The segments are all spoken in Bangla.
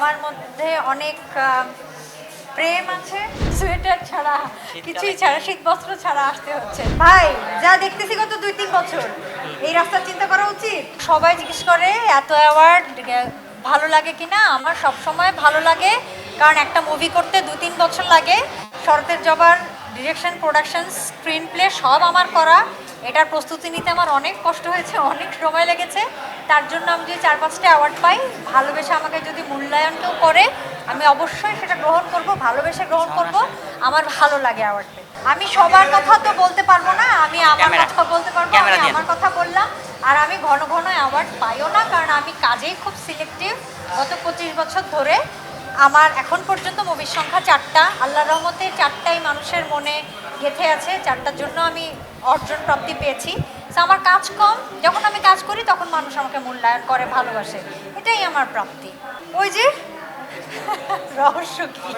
আমার মধ্যে অনেক প্রেম আছে সোয়েটার ছাড়া কিছুই ছাড়া শীত বস্ত্র ছাড়া আসতে হচ্ছে। ভাই যা দেখতেছি গত দুই তিন বছর এই রাস্তার চিন্তা করা উচিত? সবাই জিজ্ঞেস করে এত অ্যাওয়ার্ড ভালো লাগে কিনা? আমার সব সময় ভালো লাগে কারণ একটা মুভি করতে দু তিন বছর লাগে। শরতের জবার ডিরেকশন প্রোডাকশন স্ক্রিন প্লে সব আমার করা। এটার প্রস্তুতি নিতে আমার অনেক কষ্ট হয়েছে অনেক সময় লেগেছে। তার জন্য আমি যদি চার পাঁচটা অ্যাওয়ার্ড পাই ভালোবেসে আমাকে যদি মূল্যায়ন কেউ করে আমি অবশ্যই সেটা গ্রহণ করব ভালোবেসে গ্রহণ করব। আমার ভালো লাগে অ্যাওয়ার্ড পেতে। আমি সবার কথা তো বলতে পারব না আমি আমার কথা বলতে পারব আমি আমার কথা বললাম আর আমি ঘন ঘন অ্যাওয়ার্ড পাইও না কারণ আমি কাজেই খুব সিলেক্টিভ গত পঁচিশ বছর ধরে আমার এখন পর্যন্ত মুভির সংখ্যা চারটা। আল্লাহ রহমতে চারটাই মানুষের মনে গেঁথে আছে চারটার জন্য আমি অর্জন প্রাপ্তি পেয়েছি। তো আমার কাজ কম, যখন আমি কাজ করি, তখন মানুষ আমাকে মূল্যায়ন করে, ভালোবাসে। এটাই আমার প্রাপ্তি। ওই যে, রহস্য কি?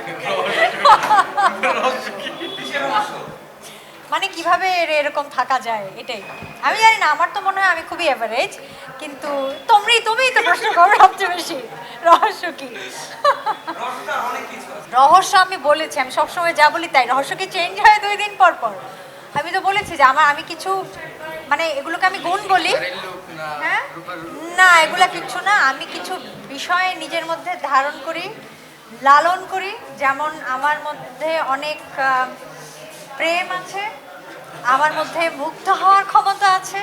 মানে কীভাবে এর- এরকম থাকা যায়, এটাই। আমি জানি না, আমার তো মনে হয় আমি খুবই অ্যাভারেজ কিন্তু তোমরাই, তুমিই তো প্রশ্ন করো সবচেয়ে বেশি। রহস্য কি? রহস্য আমি বলেছি, আমি সবসময় যা বলি তাই। রহস্য কি চেঞ্জ হয় দুই দিন পর পর? আমি তো বলেছি যে আমার, আমি কিছু মানে এগুলোকে আমি গুণ বলি। হ্যাঁ? না, এগুলো কিছু না। আমি কিছু বিষয়ে নিজের মধ্যে ধারণ করি, লালন করি। যেমন আমার মধ্যে অনেক প্রেম আছে, আমার মধ্যে মুগ্ধ হওয়ার ক্ষমতা আছে।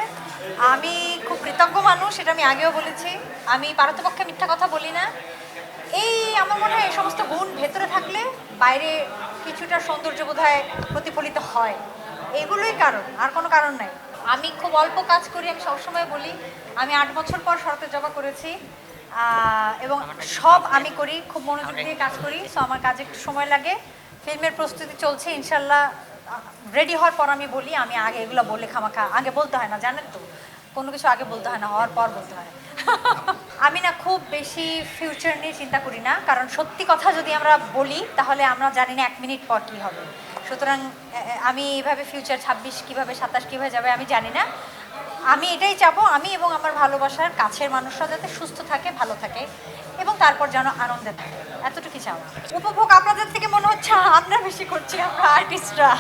আমি খুব কৃতজ্ঞ মানুষ এটা আমি আগেও বলেছি। আমি পারতপক্ষে মিথ্যা কথা বলি না। এই আমার মনে হয় এই সমস্ত গুণ ভেতরে থাকলে বাইরে কিছুটা সৌন্দর্য বোধ হয় প্রতিফলিত হয়। এগুলোই কারণ আর কোনো কারণ নাই। আমি খুব অল্প কাজ করি আমি সবসময় বলি আমি আট বছর পর শরতে জবা করেছি এবং সব আমি করি খুব মনোযোগ দিয়ে কাজ করি সো আমার কাজে একটু সময় লাগে। ফিল্মের প্রস্তুতি চলছে ইনশাল্লাহ রেডি হওয়ার পর আমি বলি আমি আগে এগুলো বলে খামাখা আগে বলতে হয় না জানেন তো? কোনো কিছু আগে বলতে হয় না হওয়ার পর বলতে হয়। আমি না বেশি ফিউচার নিয়ে চিন্তা করি না, কারণ সত্যি কথা যদি আমরা বলি, তাহলে আমরা জানি না এক মিনিট পর কী হবে। সুতরাং আমি এইভাবে ফিউচার ছাব্বিশ কীভাবে সাতাশ কীভাবে যাবে, আমি জানি না। আমি এটাই চাবো, আমি এবং আমার ভালোবাসার কাছের মানুষরা যাতে সুস্থ থাকে, ভালো থাকে। এবং তারপর যেন আনন্দে থাকে। এতটুকু চাওয়া। উপভোগ আপনাদের থেকে মনে হচ্ছে আমরা বেশি করছি আমরা আর্টিস্টরা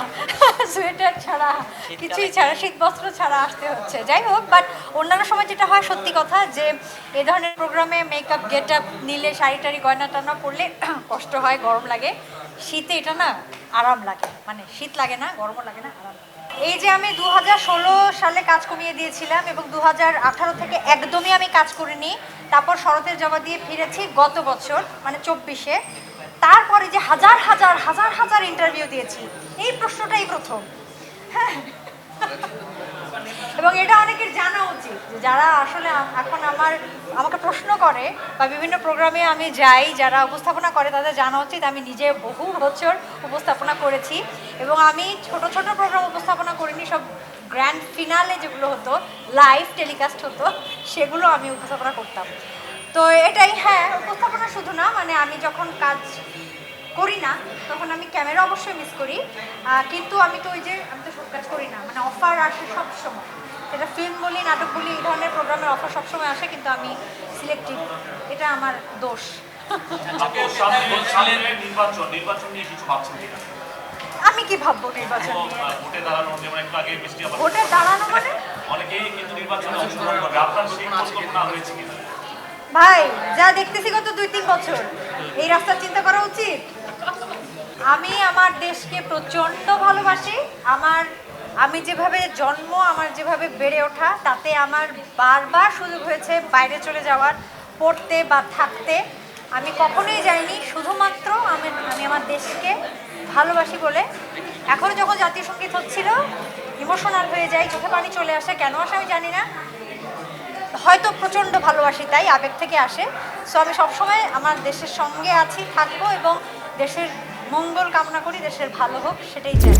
সোয়েটার ছাড়া কিছুই ছাড়া শীত বস্ত্র ছাড়া আসতে হচ্ছে। যাই হোক বাট অন্যান্য সময় যেটা হয় সত্যি কথা যে এ ধরনের প্রোগ্রামে মেকআপ গেট আপ নিলে শাড়ি টাড়ি গয়না টানা পরলে কষ্ট হয় গরম লাগে। শীতে এটা না আরাম লাগে। মানে শীত লাগে না গরমও লাগে না আরাম লাগে। এই যে আমি দু হাজার ষোলো সালে কাজ কমিয়ে দিয়েছিলাম এবং দু হাজার আঠারো থেকে একদমই আমি কাজ করিনি, তারপর শরতের জবা দিয়ে ফিরেছি গত বছর মানে চব্বিশে। তারপরে যে হাজার হাজার হাজার হাজার ইন্টারভিউ দিয়েছি, এই প্রশ্নটাই প্রথম। হ্যাঁ এবং এটা অনেকের জানা উচিত যে যারা আসলে এখন আমার, আমাকে প্রশ্ন করে বা বিভিন্ন প্রোগ্রামে আমি যাই, যারা উপস্থাপনা করে তাদের জানা উচিত। আমি নিজে বহু বছর উপস্থাপনা করেছি এবং আমি ছোট ছোট প্রোগ্রাম উপস্থাপনা করিনি, সব গ্র্যান্ড ফিনালে যেগুলো হতো লাইভ টেলিকাস্ট হতো, সেগুলো আমি উপস্থাপনা করতাম। তো এটাই হ্যাঁ উপস্থাপনা শুধু না মানে আমি যখন কাজ করি না তখন আমি ক্যামেরা অবশ্যই মিস করি। কিন্তু আমি তো ওই যে আমি তো সব কাজ করি না। মানে অফার আসে সব সময় সেটা ফিল্ম বলি নাটক বলি এই ধরনের প্রোগ্রামের অফার সবসময় আসে কিন্তু আমি সিলেক্টিভ এটা আমার দোষ। আপনি সামনে সামনে নির্বাচন নির্বাচন নিয়ে কিছু ভাবছেন আমি কি ভাববো নির্বাচন তো, নিয়ে? ভোটে দাঁড়ানো যেমন একটু আগে বৃষ্টি আবার ভোটে দাঁড়ানো মানে? অনেকেই কিন্তু নির্বাচনে অংশগ্রহণ করবে আপনার সেই পরিকল্পনা হয়েছে কিনা? ভাই যা দেখতেছি গত দুই তিন বছর। এই রাস্তার চিন্তা করা উচিত? আমি আমার দেশকে প্রচণ্ড ভালোবাসি। আমার, আমি যেভাবে জন্ম, আমার যেভাবে বেড়ে ওঠা, তাতে আমার বারবার সুযোগ হয়েছে বাইরে চলে যাওয়ার, পড়তে বা থাকতে। আমি কখনোই যাইনি, শুধুমাত্র আমি আমি আমার দেশকে ভালোবাসি বলে। এখনও যখন জাতীয় সংগীত হচ্ছিল ইমোশনাল হয়ে যাই, চোখে পানি চলে আসে, কেন আসে আমি জানি না। হয়তো প্রচণ্ড ভালোবাসি, তাই আবেগ থেকে আসে। সো আমি সবসময় আমার দেশের সঙ্গে আছি, থাকব এবং দেশের মঙ্গল কামনা করি, দেশের ভালো হোক, সেটাই চাই।